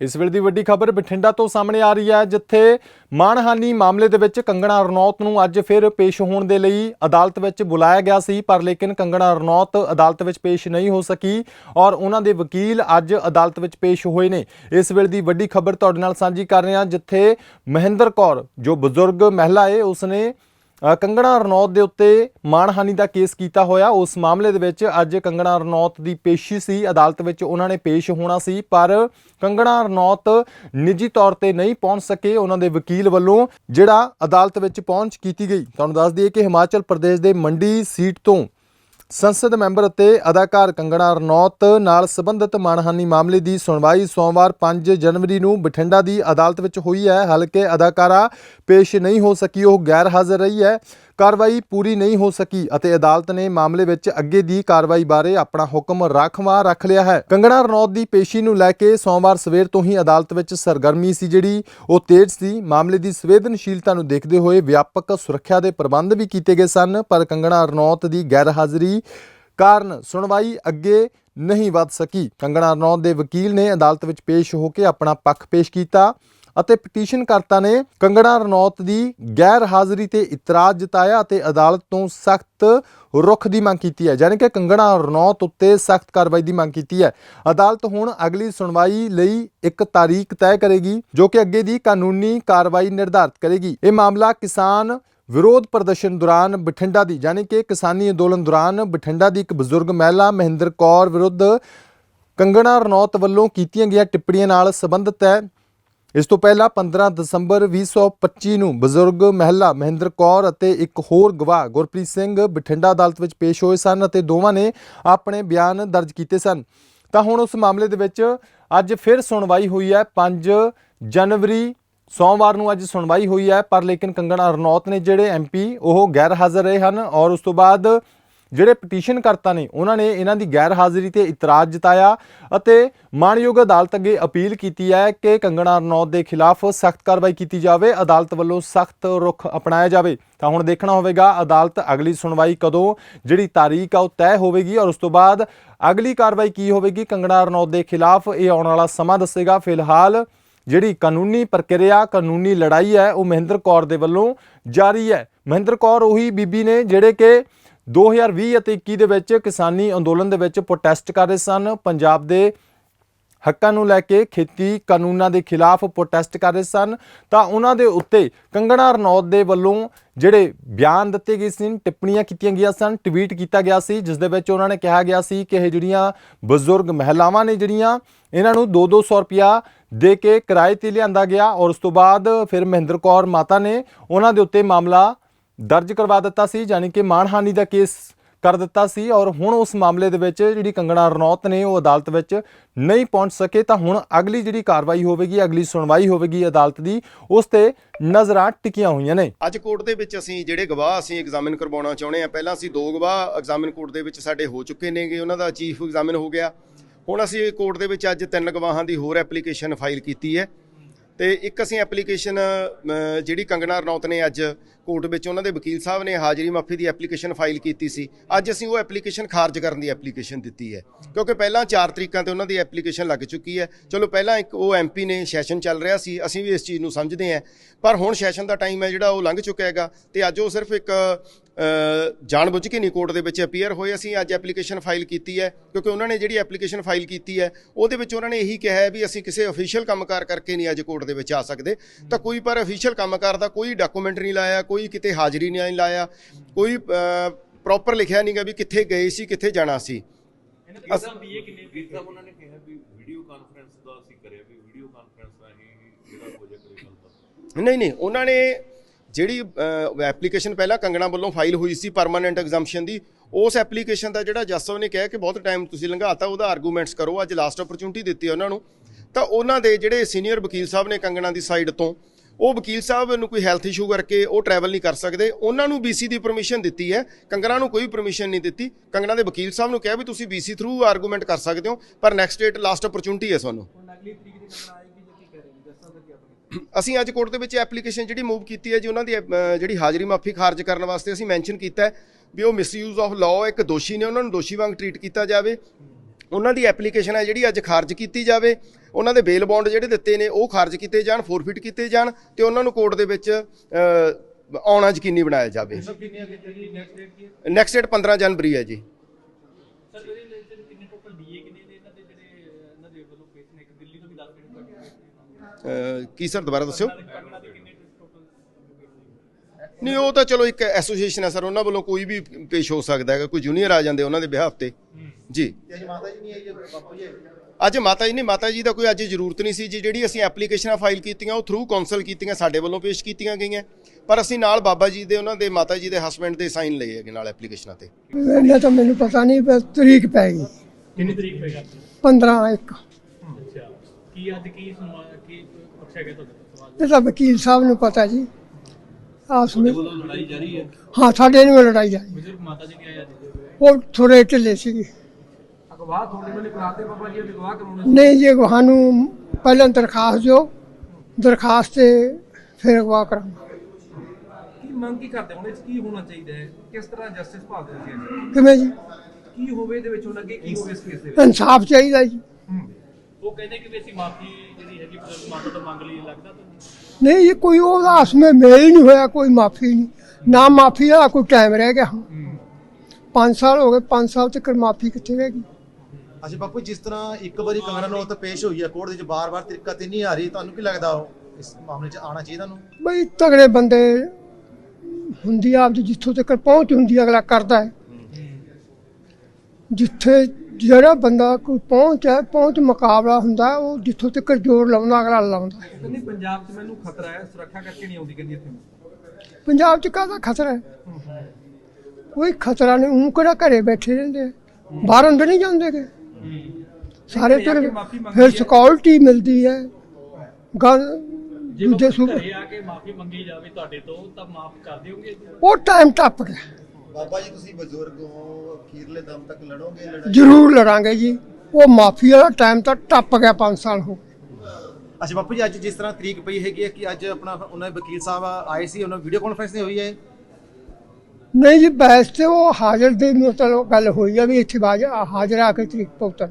ਇਸ ਵੇਲੇ ਦੀ ਵੱਡੀ ਖਬਰ ਬਠਿੰਡਾ ਤੋਂ ਸਾਹਮਣੇ ਆ ਰਹੀ ਹੈ, ਜਿੱਥੇ ਮਾਣਹਾਨੀ ਮਾਮਲੇ ਦੇ ਵਿੱਚ ਕੰਗਣਾ ਰਣੌਤ ਨੂੰ ਅੱਜ ਫਿਰ ਪੇਸ਼ ਹੋਣ ਦੇ ਲਈ ਅਦਾਲਤ ਵਿੱਚ ਬੁਲਾਇਆ ਗਿਆ ਸੀ, ਪਰ ਲੇਕਿਨ ਕੰਗਣਾ ਰਣੌਤ ਅਦਾਲਤ ਵਿੱਚ ਪੇਸ਼ ਨਹੀਂ ਹੋ ਸਕੀ ਔਰ ਉਹਨਾਂ ਦੇ ਵਕੀਲ ਅੱਜ ਅਦਾਲਤ ਵਿੱਚ ਪੇਸ਼ ਹੋਏ ਨੇ। ਇਸ ਵੇਲੇ ਦੀ ਵੱਡੀ ਖਬਰ ਤੁਹਾਡੇ ਨਾਲ ਸਾਂਝੀ ਕਰ ਰਹੇ ਹਾਂ ਜਿੱਥੇ ਮਹਿੰਦਰ ਕੌਰ, ਜੋ ਬਜ਼ੁਰਗ ਮਹਿਲਾ ਹੈ ਉਸਨੇ ਕੰਗਣਾ ਰਣੌਤ ਦੇ ਉੱਤੇ ਮਾਣਹਾਨੀ ਦਾ ਕੇਸ ਕੀਤਾ ਹੋਇਆ। ਉਸ ਮਾਮਲੇ ਦੇ ਵਿੱਚ ਅੱਜ ਕੰਗਣਾ ਰਣੌਤ ਦੀ ਪੇਸ਼ੀ ਸੀ। ਅਦਾਲਤ ਵਿੱਚ ਉਹਨਾਂ ਨੇ ਪੇਸ਼ ਹੋਣਾ ਸੀ, ਪਰ ਕੰਗਣਾ ਰਣੌਤ ਨਿੱਜੀ ਤੌਰ ਤੇ ਨਹੀਂ ਪਹੁੰਚ ਸਕੇ। ਉਹਨਾਂ ਦੇ ਵਕੀਲ ਵੱਲੋਂ ਜਿਹੜਾ ਅਦਾਲਤ ਵਿੱਚ ਪਹੁੰਚ ਕੀਤੀ ਗਈ। ਤੁਹਾਨੂੰ ਦੱਸ ਦਈਏ ਕਿ ਹਿਮਾਚਲ ਪ੍ਰਦੇਸ਼ ਦੇ ਮੰਡੀ ਸੀਟ ਤੋਂ ਸੰਸਦ ਮੈਂਬਰ ਅਤੇ ਅਦਾਕਾਰ ਕੰਗਣਾ ਰਣੌਤ ਨਾਲ ਸੰਬੰਧਿਤ ਮਾਣਹਾਨੀ ਮਾਮਲੇ ਦੀ ਸੁਣਵਾਈ ਸੋਮਵਾਰ 5 ਜਨਵਰੀ ਨੂੰ ਬਠਿੰਡਾ ਦੀ ਅਦਾਲਤ ਵਿੱਚ ਹੋਈ ਹੈ। ਹਲਕੇ ਅਦਾਕਾਰਾ ਪੇਸ਼ ਨਹੀਂ ਹੋ ਸਕੀ, ਉਹ ਗੈਰ ਹਾਜ਼ਰ ਰਹੀ ਹੈ। ਕਾਰਵਾਈ ਪੂਰੀ ਨਹੀਂ ਹੋ ਸਕੀ ਅਤੇ ਅਦਾਲਤ ਨੇ ਮਾਮਲੇ ਵਿੱਚ ਅੱਗੇ ਦੀ ਕਾਰਵਾਈ ਬਾਰੇ ਆਪਣਾ ਹੁਕਮ ਰਾਖਵਾਂ ਰੱਖ ਲਿਆ ਹੈ। ਕੰਗਣਾ ਰਣੌਤ ਦੀ ਪੇਸ਼ੀ ਨੂੰ ਲੈ ਕੇ ਸੋਮਵਾਰ ਸਵੇਰ ਤੋਂ ਹੀ ਅਦਾਲਤ ਵਿੱਚ ਸਰਗਰਮੀ ਸੀ ਜਿਹੜੀ, ਉਹ ਤੇਜ਼ ਸੀ। ਮਾਮਲੇ ਦੀ ਸੰਵੇਦਨਸ਼ੀਲਤਾ ਨੂੰ ਦੇਖਦੇ ਹੋਏ ਵਿਆਪਕ ਸੁਰੱਖਿਆ ਦੇ ਪ੍ਰਬੰਧ ਵੀ ਕੀਤੇ ਗਏ ਸਨ, ਪਰ ਕੰਗਣਾ ਰਣੌਤ ਦੀ ਗੈਰ ਹਾਜ਼ਰੀ ਕਾਰਨ ਸੁਣਵਾਈ ਅੱਗੇ ਨਹੀਂ ਵੱਧ ਸਕੀ। ਕੰਗਣਾ ਰਣੌਤ ਦੇ ਵਕੀਲ ਨੇ ਅਦਾਲਤ ਵਿੱਚ ਪੇਸ਼ ਹੋ ਕੇ ਆਪਣਾ ਪੱਖ ਪੇਸ਼ ਕੀਤਾ। ਅਤੇ ਪਟੀਸ਼ਨਕਰਤਾ ਨੇ ਕੰਗਣਾ ਰਣੌਤ ਦੀ ਗੈਰ ਹਾਜ਼ਰੀ ਤੇ ਇਤਰਾਜ਼ ਜਤਾਇਆ ਅਤੇ ਅਦਾਲਤ ਤੋਂ ਸਖਤ ਰੁਖ ਦੀ ਮੰਗ ਕੀਤੀ ਹੈ। ਯਾਨੀ ਕਿ ਕੰਗਣਾ ਰਣੌਤ ਉੱਤੇ ਸਖਤ ਕਾਰਵਾਈ ਦੀ ਮੰਗ ਕੀਤੀ ਹੈ। ਅਦਾਲਤ ਹੁਣ ਅਗਲੀ ਸੁਣਵਾਈ ਲਈ ਇੱਕ ਤਾਰੀਖ ਤੈਅ ਕਰੇਗੀ, ਜੋ ਕਿ ਅੱਗੇ ਦੀ ਕਾਨੂੰਨੀ ਕਾਰਵਾਈ ਨਿਰਧਾਰਤ ਕਰੇਗੀ। ਇਹ ਮਾਮਲਾ ਕਿਸਾਨ ਵਿਰੋਧ ਪ੍ਰਦਰਸ਼ਨ ਦੌਰਾਨ ਬਠਿੰਡਾ ਦੀ, ਯਾਨੀ ਕਿ ਕਿਸਾਨੀ ਅੰਦੋਲਨ ਦੌਰਾਨ ਬਠਿੰਡਾ ਦੀ ਇੱਕ ਬਜ਼ੁਰਗ ਮਹਿਲਾ ਮਹਿੰਦਰ ਕੌਰ ਵਿਰੁੱਧ ਕੰਗਣਾ ਰਣੌਤ ਵੱਲੋਂ ਕੀਤੀਆਂ ਗਈਆਂ ਟਿੱਪਣੀਆਂ ਨਾਲ ਸੰਬੰਧਿਤ ਹੈ। ਇਸ ਤੋਂ ਪਹਿਲਾਂ 15 ਦਸੰਬਰ 2025 ਨੂੰ ਬਜ਼ੁਰਗ ਮਹਿਲਾ ਮਹਿੰਦਰ ਕੌਰ ਅਤੇ ਇੱਕ ਹੋਰ ਗਵਾਹ ਗੁਰਪ੍ਰੀਤ ਸਿੰਘ ਬਠਿੰਡਾ ਅਦਾਲਤ ਵਿੱਚ ਪੇਸ਼ ਹੋਏ ਸਨ ਅਤੇ ਦੋਵਾਂ ਨੇ ਆਪਣੇ ਬਿਆਨ ਦਰਜ ਕੀਤੇ ਸਨ। ਤਾਂ ਹੁਣ ਉਸ ਮਾਮਲੇ ਦੇ ਵਿੱਚ ਅੱਜ ਫਿਰ ਸੁਣਵਾਈ ਹੋਈ ਹੈ। 5 ਜਨਵਰੀ, ਸੋਮਵਾਰ ਨੂੰ ਅੱਜ ਸੁਣਵਾਈ ਹੋਈ ਹੈ, ਪਰ ਲੇਕਿਨ ਕੰਗਣਾ ਰਣੌਤ ਨੇ ਜਿਹੜੇ ਐਮਪੀ ਉਹ ਗੈਰ ਹਾਜ਼ਰ ਰਹੇ ਹਨ ਔਰ ਉਸ ਤੋਂ ਬਾਅਦ ਜਿਹੜੇ ਪਟੀਸ਼ਨ ਕਰਤਾ ਨੇ, ਉਹਨਾਂ ਨੇ ਇਹਨਾਂ ਦੀ ਗੈਰ ਹਾਜ਼ਰੀ ਤੇ ਇਤਰਾਜ਼ ਜਤਾਇਆ ਅਤੇ ਮਾਣਯੋਗ ਅਦਾਲਤ ਅੱਗੇ ਅਪੀਲ ਕੀਤੀ ਹੈ ਕਿ ਕੰਗਣਾ ਰਣੌਤ ਦੇ ਖਿਲਾਫ ਸਖਤ ਕਾਰਵਾਈ ਕੀਤੀ ਜਾਵੇ, ਅਦਾਲਤ ਵੱਲੋਂ ਸਖਤ ਰੁਖ ਅਪਣਾਇਆ ਜਾਵੇ। ਤਾਂ ਹੁਣ ਦੇਖਣਾ ਹੋਵੇਗਾ ਅਦਾਲਤ ਅਗਲੀ ਸੁਣਵਾਈ ਕਦੋਂ, ਜਿਹੜੀ ਤਾਰੀਖ ਆ ਉਹ ਤੈਅ ਹੋਵੇਗੀ ਔਰ ਉਸ ਤੋਂ ਬਾਅਦ ਅਗਲੀ ਕਾਰਵਾਈ ਕੀ ਹੋਵੇਗੀ, ਕੰਗਣਾ ਰਣੌਤ ਦੇ ਖਿਲਾਫ ਇਹ ਆਉਣ ਵਾਲਾ ਸਮਾਂ ਦੱਸੇਗਾ। ਫਿਲਹਾਲ ਜਿਹੜੀ ਕਾਨੂੰਨੀ ਪ੍ਰਕਿਰਿਆ, ਕਾਨੂੰਨੀ ਲੜਾਈ ਹੈ, ਉਹ ਮਹਿੰਦਰ ਕੌਰ ਦੇ ਵੱਲੋਂ ਜਾਰੀ ਹੈ। ਮਹਿੰਦਰ ਕੌਰ, ਉਹੀ ਬੀਬੀ ਨੇ ਜਿਹੜੇ ਕਿ 2020 ਅਤੇ 21 ਦੇ ਵਿੱਚ ਕਿਸਾਨੀ ਅੰਦੋਲਨ ਦੇ ਵਿੱਚ ਪ੍ਰੋਟੈਸਟ ਕਰ ਰਹੇ ਸਨ। ਪੰਜਾਬ ਦੇ ਹੱਕਾਂ ਨੂੰ ਲੈ ਕੇ ਖੇਤੀ ਕਾਨੂੰਨਾਂ ਦੇ ਖਿਲਾਫ ਪ੍ਰੋਟੈਸਟ ਕਰ ਰਹੇ ਸਨ। ਤਾਂ ਉਹਨਾਂ ਦੇ ਉੱਤੇ ਕੰਗਣਾ ਰਣੌਤ ਦੇ ਵੱਲੋਂ ਜਿਹੜੇ ਬਿਆਨ ਦਿੱਤੇ ਗਏ ਸੀ, ਟਿੱਪਣੀਆਂ ਕੀਤੀਆਂ ਗਈਆਂ ਸਨ, ਟਵੀਟ ਕੀਤਾ ਗਿਆ ਸੀ, ਜਿਸ ਦੇ ਵਿੱਚ ਉਹਨਾਂ ਨੇ ਕਿਹਾ ਗਿਆ ਸੀ ਕਿ ਇਹ ਜਿਹੜੀਆਂ ਬਜ਼ੁਰਗ ਮਹਿਲਾਵਾਂ ਨੇ ਜਿਹੜੀਆਂ, ਇਹਨਾਂ ਨੂੰ 2-200 ਰੁਪਿਆ ਦੇ ਕੇ ਕਿਰਾਏ ਤੇ ਲਿਆਂਦਾ ਗਿਆ ਔਰ ਉਸ ਤੋਂ ਬਾਅਦ ਫਿਰ ਮਹਿੰਦਰ ਕੌਰ ਮਾਤਾ ਨੇ ਉਹਨਾਂ ਦੇ ਉੱਤੇ ਮਾਮਲਾ ਦਰਜ ਕਰਵਾ ਦਿੱਤਾ ਸੀ, ਯਾਨੀ ਕਿ ਮਾਣਹਾਨੀ ਦਾ ਕੇਸ ਕਰ ਦਿੱਤਾ ਸੀ ਔਰ ਹੁਣ ਉਸ ਮਾਮਲੇ ਦੇ ਵਿੱਚ ਜਿਹੜੀ ਕੰਗਣਾ ਰਣੌਤ ਨੇ ਉਹ ਅਦਾਲਤ ਵਿੱਚ ਨਹੀਂ ਪਹੁੰਚ ਸਕੇ, ਤਾਂ ਹੁਣ ਅਗਲੀ ਜਿਹੜੀ ਕਾਰਵਾਈ ਹੋਵੇਗੀ, ਅਗਲੀ ਸੁਣਵਾਈ ਹੋਵੇਗੀ ਅਦਾਲਤ ਦੀ, ਉਸ ਤੇ ਨਜ਼ਰਾਂ ਟਿਕੀਆਂ ਹੋਈਆਂ ਨੇ। ਅੱਜ ਕੋਰਟ ਦੇ ਵਿੱਚ ਅਸੀਂ ਜਿਹੜੇ ਗਵਾਹ ਅਸੀਂ ਐਗਜ਼ਾਮਿਨ ਕਰਵਾਉਣਾ ਚਾਹੁੰਦੇ ਆ ਪਹਿਲਾਂ ਅਸੀਂ ਦੋ ਗਵਾਹ ਐਗਜ਼ਾਮਿਨ ਕੋਰਟ ਦੇ ਵਿੱਚ ਸਾਡੇ ਹੋ ਚੁੱਕੇ ਨੇਗੇ, ਉਹਨਾਂ ਦਾ ਚੀਫ ਐਗਜ਼ਾਮਿਨ ਹੋ ਗਿਆ। ਹੁਣ ਅਸੀਂ ਕੋਰਟ ਦੇ ਵਿੱਚ ਅੱਜ ਤਿੰਨ ਗਵਾਹਾਂ ਦੀ ਹੋਰ ਐਪਲੀਕੇਸ਼ਨ ਫਾਈਲ ਕੀਤੀ ਹੈ। ਤੇ ਇੱਕ ਅਸੀਂ ਐਪਲੀਕੇਸ਼ਨ ਜਿਹੜੀ ਕੰਗਣਾ ਰਣੌਤ ਨੇ ਅੱਜ ਕੋਰਟ ਵਿੱਚ, ਉਹਨਾਂ ਦੇ ਵਕੀਲ ਸਾਹਿਬ ਨੇ ਹਾਜ਼ਰੀ ਮਾਫੀ ਦੀ ਐਪਲੀਕੇਸ਼ਨ ਫਾਈਲ ਕੀਤੀ ਸੀ। ਅੱਜ ਅਸੀਂ ਉਹ ਐਪਲੀਕੇਸ਼ਨ ਖਾਰਜ ਕਰਨ ਦੀ ਐਪਲੀਕੇਸ਼ਨ ਦਿੱਤੀ ਹੈ। ਕਿਉਂਕਿ ਪਹਿਲਾਂ 4 ਤਰੀਕਾਂ ਤੇ ਉਹਨਾਂ ਦੀ ਐਪਲੀਕੇਸ਼ਨ ਲੱਗ ਚੁੱਕੀ ਹੈ। ਚਲੋ, ਪਹਿਲਾਂ ਇੱਕ ਉਹ ਐਮਪੀ ਨੇ ਸੈਸ਼ਨ ਚੱਲ ਰਿਹਾ ਸੀ, ਅਸੀਂ ਵੀ ਇਸ ਚੀਜ਼ ਨੂੰ ਸਮਝਦੇ ਹਾਂ। ਪਰ ਹੁਣ ਸੈਸ਼ਨ ਦਾ ਟਾਈਮ ਹੈ ਜਿਹੜਾ, ਉਹ ਲੰਘ ਚੁੱਕਿਆ ਹੈਗਾ। ਤੇ ਅੱਜ ਉਹ ਸਿਰਫ ਇੱਕ ਜਾਣਬੁੱਝ ਕੇ ਨਹੀਂ ਕੋਰਟ ਦੇ ਵਿੱਚ ਅਪੀਅਰ ਹੋਏ। ਅਸੀਂ ਅੱਜ ਐਪਲੀਕੇਸ਼ਨ ਫਾਈਲ ਕੀਤੀ ਹੈ ਕਿਉਂਕਿ ਉਹਨਾਂ ਨੇ ਜਿਹੜੀ ਐਪਲੀਕੇਸ਼ਨ ਫਾਈਲ ਕੀਤੀ ਹੈ ਉਹਦੇ ਵਿੱਚ ਉਹਨਾਂ ਨੇ ਇਹੀ ਕਿਹਾ ਹੈ ਵੀ ਅਸੀਂ ਕਿਸੇ ਅਫੀਸ਼ੀਅਲ ਕੰਮਕਾਰ ਕਰਕੇ ਨਹੀਂ ਅੱਜ ਕੋਰਟ ਦੇ ਵਿੱਚ ਆ ਸਕਦੇ। ਤਾਂ ਕੋਈ ਪਰ ਅਫੀਸ਼ੀਅਲ ਕੰਮਕਾਰ ਦਾ ਕੋਈ ਡਾਕੂਮੈਂਟ ਨਹੀਂ ਲਾਇਆ ਕੋਈ ਕਿਤੇ ਹਾਜ਼ਰੀ ਨਹੀਂ ਲਾਇਆ ਕੋਈ ਪ੍ਰੋਪਰ ਲਿਖਿਆ ਨਹੀਂਗਾ ਵੀ ਕਿੱਥੇ ਗਏ ਸੀ ਕਿੱਥੇ ਜਾਣਾ ਸੀ। ਅਸਾਂ ਵੀ ਇਹ ਕਿੰਨੇ ਵੀਰ ਸਾਹਿਬ ਉਹਨਾਂ ਨੇ ਕਿਹਾ ਵੀ ਵੀਡੀਓ ਕਾਨਫਰੰਸ ਦਾ ਅਸੀਂ ਕਰਿਆ ਵੀ ਵੀਡੀਓ ਕਾਨਫਰੰਸ ਰਾਹੀਂ ਜਿਹੜਾ ਹੋ ਜਾ ਕਰੇ ਗੱਲਬਾਤ ਨਹੀਂ ਨਹੀਂ ਉਹਨਾਂ ਨੇ ਜਿਹੜੀ ਐਪਲੀਕੇਸ਼ਨ ਪਹਿਲਾਂ ਕੰਗਣਾ ਵੱਲੋਂ ਫਾਈਲ ਹੋਈ ਸੀ ਪਰਮਾਨੈਂਟ ਐਗਜ਼ਾਮਸ਼ਨ ਦੀ, ਉਸ ਐਪਲੀਕੇਸ਼ਨ ਦਾ ਜਿਹੜਾ ਜੱਜ ਨੇ ਕਿਹਾ ਕਿ ਬਹੁਤ ਟਾਈਮ ਤੁਸੀਂ ਲੰਘਾਤਾ, ਉਹਦਾ ਆਰਗੂਮੈਂਟਸ ਕਰੋ, ਅੱਜ ਲਾਸਟ ਓਪਰਚੁਨਿਟੀ ਦਿੱਤੀ ਉਹਨਾਂ ਨੂੰ। ਤਾਂ ਉਹਨਾਂ ਦੇ ਜਿਹੜੇ ਸੀਨੀਅਰ ਵਕੀਲ ਸਾਹਿਬ ਨੇ ਕੰਗਣਾ ਦੀ ਸਾਈਡ ਤੋਂ, ਉਹ ਵਕੀਲ ਸਾਹਿਬ ਨੂੰ ਕੋਈ ਹੈਲਥ ਇਸ਼ੂ ਕਰਕੇ ਉਹ ਟਰੈਵਲ ਨਹੀਂ ਕਰ ਸਕਦੇ। ਉਹਨਾਂ ਨੂੰ ਬੀਸੀ ਦੀ ਪਰਮਿਸ਼ਨ ਦਿੱਤੀ ਹੈ, ਕੰਗਣਾ ਨੂੰ ਕੋਈ ਪਰਮਿਸ਼ਨ ਨਹੀਂ ਦਿੱਤੀ। ਕੰਗਣਾ ਦੇ ਵਕੀਲ ਸਾਹਿਬ ਨੂੰ ਕਿਹਾ ਵੀ ਤੁਸੀਂ ਬੀਸੀ ਥਰੂ ਆਰਗੂਮੈਂਟ ਕਰ ਸਕਦੇ ਹੋ, ਪਰ ਨੈਕਸਟ ਡੇਟ ਲਾਸਟ ਓਪਰਚੁਨਿਟੀ ਹੈ ਤੁਹਾਨੂੰ। ਅਸੀਂ ਅੱਜ ਕੋਰਟ ਦੇ ਵਿੱਚ ਐਪਲੀਕੇਸ਼ਨ ਜਿਹੜੀ ਮੂਵ ਕੀਤੀ ਹੈ ਜੀ ਉਹਨਾਂ ਦੀ ਜਿਹੜੀ ਹਾਜ਼ਰੀ ਮਾਫੀ ਖਾਰਜ ਕਰਨ ਵਾਸਤੇ ਅਸੀਂ ਮੈਂਸ਼ਨ ਕੀਤਾ ਵੀ ਉਹ ਮਿਸਯੂਜ਼ ਆਫ ਲਾਅ ਇੱਕ ਦੋਸ਼ੀ ਨੇ ਉਹਨਾਂ ਨੂੰ ਦੋਸ਼ੀ ਵਾਂਗ ਟਰੀਟ ਕੀਤਾ ਜਾਵੇ। ਉਹਨਾਂ ਦੀ ਐਪਲੀਕੇਸ਼ਨ ਹੈ ਜਿਹੜੀ ਅੱਜ ਖਾਰਜ ਕੀਤੀ ਜਾਵੇ। ਉਹਨਾਂ ਦੇ ਬੇਲ ਬੌਂਡ ਜਿਹੜੇ ਦਿੱਤੇ ਨੇ ਉਹ ਖਾਰਜ ਕੀਤੇ ਜਾਣ ਫੋਰਫਿਟ ਕੀਤੇ ਜਾਣ ਤੇ ਉਹਨਾਂ ਨੂੰ ਕੋਰਟ ਦੇ ਵਿੱਚ ਆਉਣਾ ਯਕੀਨੀ ਬਣਾਇਆ ਜਾਵੇ। ਨੈਕਸਟ ਡੇਟ 15 ਜਨਵਰੀ ਹੈ ਜੀ ਸਰ ਇਹਦੇ ਰਿਲੇਟਡ ਕਿੰਨੇ ਟੋਟਲ ਡੀਏ ਕਿੰਨੇ ਨੇ ਇਹਨਾਂ ਦੇ ਜਿਹੜੇ ਅਹ, ਇਹਨਾਂ ਦੇ ਵੱਲੋਂ ਪੇਸ਼ ਨੇ ਇੱਕ ਦਿੱਲੀ ਤੋਂ ਵੀ ਦੱਸ ਰਹੇ ਨੇ ਅ, ਕੀ ਸਰ ਦੁਬਾਰਾ ਦੱਸਿਓ? ਨਹੀਂ ਉਹ ਤਾਂ ਚਲੋ ਇੱਕ ਐਸੋਸੀਏਸ਼ਨ ਹੈ ਸਰ ਉਹਨਾਂ ਵੱਲੋਂ ਕੋਈ ਵੀ ਪੇਸ਼ ਹੋ ਸਕਦਾ ਹੈਗਾ ਕੋਈ ਜੂਨੀਅਰ ਆ ਜਾਂਦੇ ਉਹਨਾਂ ਦੇ ਬਿਹਾਫ ਤੇ। ਜੀ। ਅੱਜ ਮਾਤਾ ਜੀ ਨਹੀਂ ਆਈ ਬਾਪੂ ਜੀ ਅੱਜ ਮਾਤਾ ਜੀ ਨੇ ਮਾਤਾ ਜੀ ਦਾ ਕੋਈ ਅੱਜ ਜ਼ਰੂਰਤ ਨਹੀਂ ਸੀ ਜੀ ਜਿਹੜੀ ਅਸੀਂ ਐਪਲੀਕੇਸ਼ਨਾਂ ਫਾਈਲ ਕੀਤੀਆਂ ਉਹ ਥਰੂ ਕੌਂਸਲ ਕੀਤੀਆਂ ਸਾਡੇ ਵੱਲੋਂ ਪੇਸ਼ ਕੀਤੀਆਂ ਗਈਆਂ। ਪਰ ਅਸੀਂ ਨਾਲ ਬਾਬਾ ਜੀ ਦੇ ਉਹਨਾਂ ਦੇ ਮਾਤਾ ਜੀ ਦੇ ਹਸਬੰਡ ਦੇ ਸਾਈਨ ਲਏ ਹੈਗੇ ਨਾਲ ਐਪਲੀਕੇਸ਼ਨਾਂ ਤੇ। ਇਹਨਾਂ ਤਾਂ ਮੈਨੂੰ ਪਤਾ ਨਹੀਂ ਬਸ ਤਰੀਕ ਪੈ ਗਈ। ਕਿੰਨੀ ਤਰੀਕ ਪਏਗਾ 15 ਇੱਕ। ਅੱਛਾ ਕੀ ਅੱਜ ਕੀ ਸੁਣਾ ਕੀ ਪੁੱਛਿਆ ਗਿਆ ਤੁਹਾਡੇ ਸਵਾਲ? ਇਹ ਤਾਂ ਵਕੀਲ ਸਾਹਿਬ ਨੂੰ ਪਤਾ ਜੀ। ਆਸ ਵਿੱਚ ਵੱਲੋਂ ਲੜਾਈ ਜਾਰੀ ਹੈ? ਹਾਂ ਸਾਡੇ ਨੂੰ ਲੜਾਈ ਜਾਈ ਬਜ਼ੁਰਗ ਮਾਤਾ ਜੀ ਨੇ ਆਇਆ ਉਹ ਥੋੜੇ ਢਿੱਲੇ ਸੀਗੇ। ਅਗਵਾਹ ਤੁਹਾਡੇ ਵੱਲੋਂ ਕਰਾਤੇ ਬਾਬਾ ਜੀ ਅਗਵਾਹ ਕਰਾਉਣਾ ਨਹੀਂ ਜੀ ਸਾਨੂੰ ਪਹਿਲਾਂ ਦਰਖਾਸਤ ਦਿਓ। ਦਰਖਾਸਤ ਤੇ ਫਿਰ ਅਗਵਾ ਕਰਾਂਗਾ। ਕੀ ਮੰਗ ਕੀ ਕਰਦੇ ਹੁਣ 'ਚ ਕੀ ਹੋਣਾ ਚਾਹੀਦਾ ਹੈ? ਕਿਸ ਤਰ੍ਹਾਂ ਜਸਟਿਸ ਭਾਲਦੇ ਹੋ ਤੁਸੀਂ? ਕਿਵੇਂ ਜੀ? ਕੀ ਹੋਵੇ ਇਹਦੇ ਵਿੱਚ ਹੁਣ ਅੱਗੇ ਕੀ ਹੋਵੇ ਇਸ ਕੇਸ ਦੇ ਵਿੱਚ? ਇਨਸਾਫ ਚਾਹੀਦਾ ਜੀ। ਉਹ ਕਹਿੰਦੇ ਕਿ ਵੀ ਅਸੀਂ ਮਾਫੀ ਜਿਹੜੀ ਹੈਗੀ ਮਾਤਾ ਤੋਂ ਮੰਗ ਲਈ ਲੱਗਦਾ ਤੁਹਾਨੂੰ ਨਹੀਂ। ਜੀ ਕੋਈ ਉਹਦਾ ਆਸ ਵਿੱਚ ਮੇਲ ਹੀ ਨਹੀਂ ਹੋਇਆ ਕੋਈ ਮਾਫੀ ਨਹੀਂ। ਨਾ ਮਾਫੀ ਦਾ ਕੋਈ ਟਾਈਮ ਰਹਿ ਗਿਆ। ਹੁਣ 5 ਸਾਲ ਹੋ ਗਏ 5 ਸਾਲ ਤੱਕ ਮਾਫੀ ਕਿੱਥੇ ਰਹਿ ਗਈ? ਅੱਛਾ ਬਾਪੂ ਜਿਸ ਤਰ੍ਹਾਂ ਇੱਕ ਵਾਰੀ ਕੰਗਣਾ ਨੌਤ ਪੇਸ਼ ਹੋਈ ਹੈ ਕੋਰਟ ਦੇ ਵਿੱਚ ਬਾਰ-ਬਾਰ ਤਰੀਕਾ ਤੇ ਨਹੀਂ ਆ ਰਹੀ ਤੁਹਾਨੂੰ ਕੀ ਲੱਗਦਾ ਉਹ? ਇਸ ਮਾਮਲੇ 'ਚ ਆਣਾ ਚਾਹੀਦਾ ਨੂੰ ਬਈ ਤਗੜੇ ਬੰਦੇ ਹੁੰਦੀ ਆ ਆਪਦੀ ਜਿੱਥੋਂ ਤੱਕ ਪਹੁੰਚ ਹੁੰਦੀ ਆ, ਅਗਲਾ ਕਰਦਾ ਹੈ। ਜਿੱਥੇ ਜਿਹੜਾ ਬੰਦਾ ਕੋਈ ਪਹੁੰਚ ਹੈ ਪਹੁੰਚ ਮੁਕਾਬਲਾ ਹੁੰਦਾ ਉਹ ਜਿੱਥੋਂ ਤੱਕ ਜ਼ੋਰ ਲਾਉਂਦਾ ਅਗਲਾ ਲਾਉਂਦਾ। ਪੰਜਾਬ 'ਚ ਮੈਨੂੰ ਖਤਰਾ ਹੈ ਸੁਰੱਖਿਆ ਕਰਕੇ ਨਹੀਂ ਆਉਂਦੀ ਕਹਿੰਦੀ ਇੱਥੇ। ਪੰਜਾਬ 'ਚ ਕਾਹਦਾ ਖਤਰਾ ਹੈ? ਕੋਈ ਖਤਰਾ ਨਹੀਂ ਉਹ ਕਿਹੜਾ ਘਰੇ ਬੈਠੇ ਰਹਿੰਦੇ। ਬਾਹਰ ਅੰਦਰ ਨਹੀਂ ਜਾਂਦੇ ਗੇ ਸਾਰੇ ਤੁਰ ਫਿਰ ਸਿਕਿਉਰਿਟੀ ਮਿਲਦੀ ਹੈ। ਗੱਲ ਜੇ ਦੂਜੇ ਸੂਬ ਆ ਕੇ ਮਾਫੀ ਮੰਗੀ ਜਾਵੇ ਤੁਹਾਡੇ ਤੋਂ ਤਾਂ ਮਾਫ ਕਰ ਦਿਓਗੇ? ਉਹ ਟਾਈਮ ਟੱਪ ਗਿਆ। ਬਾਬਾ ਜੀ ਤੁਸੀਂ ਬਜ਼ੁਰਗ ਹੋ ਅਖੀਰਲੇ ਦਮ ਤੱਕ ਲੜੋਗੇ ਲੜਾਈ? ਜ਼ਰੂਰ ਲੜਾਂਗੇ ਜੀ। ਉਹ ਮਾਫੀ ਵਾਲਾ ਟਾਈਮ ਤਾਂ ਟੱਪ ਗਿਆ 5 ਸਾਲ ਹੋ ਗਏ। ਅੱਛਾ ਬਾਪੂ ਜੀ ਅੱਜ ਜਿਸ ਤਰ੍ਹਾਂ ਤਰੀਕ ਪਈ ਹੈਗੀ ਹੈ ਕਿ ਅੱਜ ਆਪਣਾ ਉਹਨਾਂ ਦੇ ਵਕੀਲ ਸਾਹਿਬ ਆਏ ਸੀ ਉਹਨਾਂ ਵੀਡੀਓ ਕਾਨਫਰੰਸ ਤੇ ਹੋਈ ਹੈ? ਨਹੀਂ ਜੀ ਬੈਸ ਤੇ ਉਹ ਹਾਜ਼ਰ ਦੇ ਮਤਲਬ ਗੱਲ ਹੋਈ ਆ ਵੀ ਇੱਥੇ ਬਾਜ ਹਾਜ਼ਰ ਆ ਕੇ ਤਰੀਕ ਭੁਗਤਣ